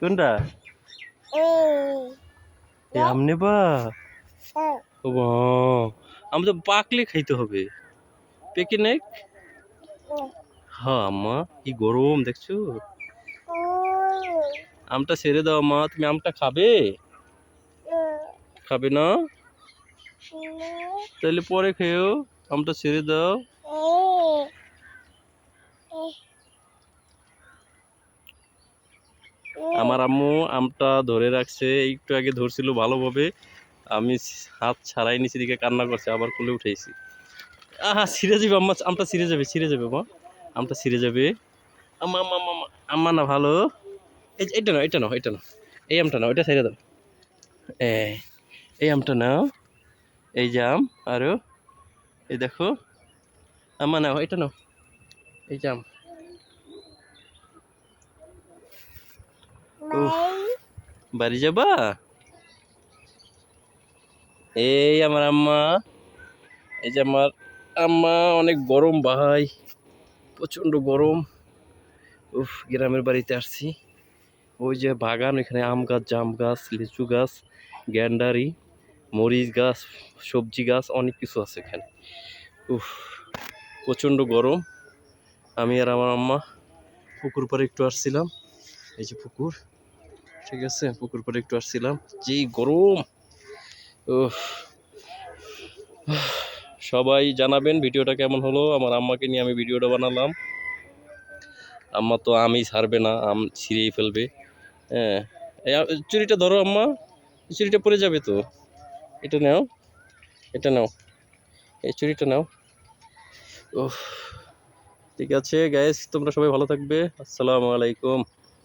কোনটা আম নেবা ও মা, তো পাকলে খাইতে হবে পেকে নেই হ্যাঁ আম্মা কি গরম দেখছ আমটা ছেড়ে দাও মা তুমি আমটা খাবে খাবে না তাহলে পরে খেও আমটা ছেড়ে দাও আমার আম্মু আমটা ধরে রাখছে একটু আগে ধরছিল ভালোভাবে। আমি হাত ছাড়াই নিচে দিকে কান্না করছে আবার কোলে উঠেছি। আহা ছিঁড়ে যাবে আম্মা আমটা ছিঁড়ে যাবে ছিঁড়ে যাবে মা। আমটা ছিঁড়ে যাবে। আম্মা আম্মা আম্মা, আম্মা না ভালো। এই এইটা নাও এটা নাও এটা নাও। এই আমটা নাও এটা ছেড়ে দাও। এই আমটা নাও। এই যে আম আরও। এই দেখো। আম্মা নাও এটা নাও। এই যে আম। বাড়ি যাবা? এই আমার আম্মা, এই যে আমার আম্মা, অনেক গরম ভাই, প্রচণ্ড গরম। উফ, গ্রামের বাড়িতে আসছি। ওই যে বাগান, ওইখানে আম গাছ, জাম গাছ, লিচু গাছ, গ্যান্ডারি, মরিচ গাছ, সবজি গাছ, অনেক কিছু আছে এখানে। উফ, প্রচণ্ড গরম। আমি আর আমার আম্মা পুকুর পাড়ে একটু আসছিলাম। এই যে পুকুর। ঠিক আছে, পুকুর পরে একটু আসছিলাম। যেই গরম, উফ। সবাই জানাবেন ভিডিওটা কেমন হলো, আমার আম্মাকে নিয়ে আমি ভিডিওটা বানালাম। আম্মা তো আমি ছাড়বে না, আম ছিঁড়েই ফেলবে। হ্যাঁ চুরিটা ধরো আম্মা, চুরিটা পড়ে যাবে তো। এটা নাও এটা নাও, এই চুরিটা নাও। ও ঠিক আছে গ্যাস তোমরা সবাই ভালো থাকবে, আসসালামু আলাইকুম।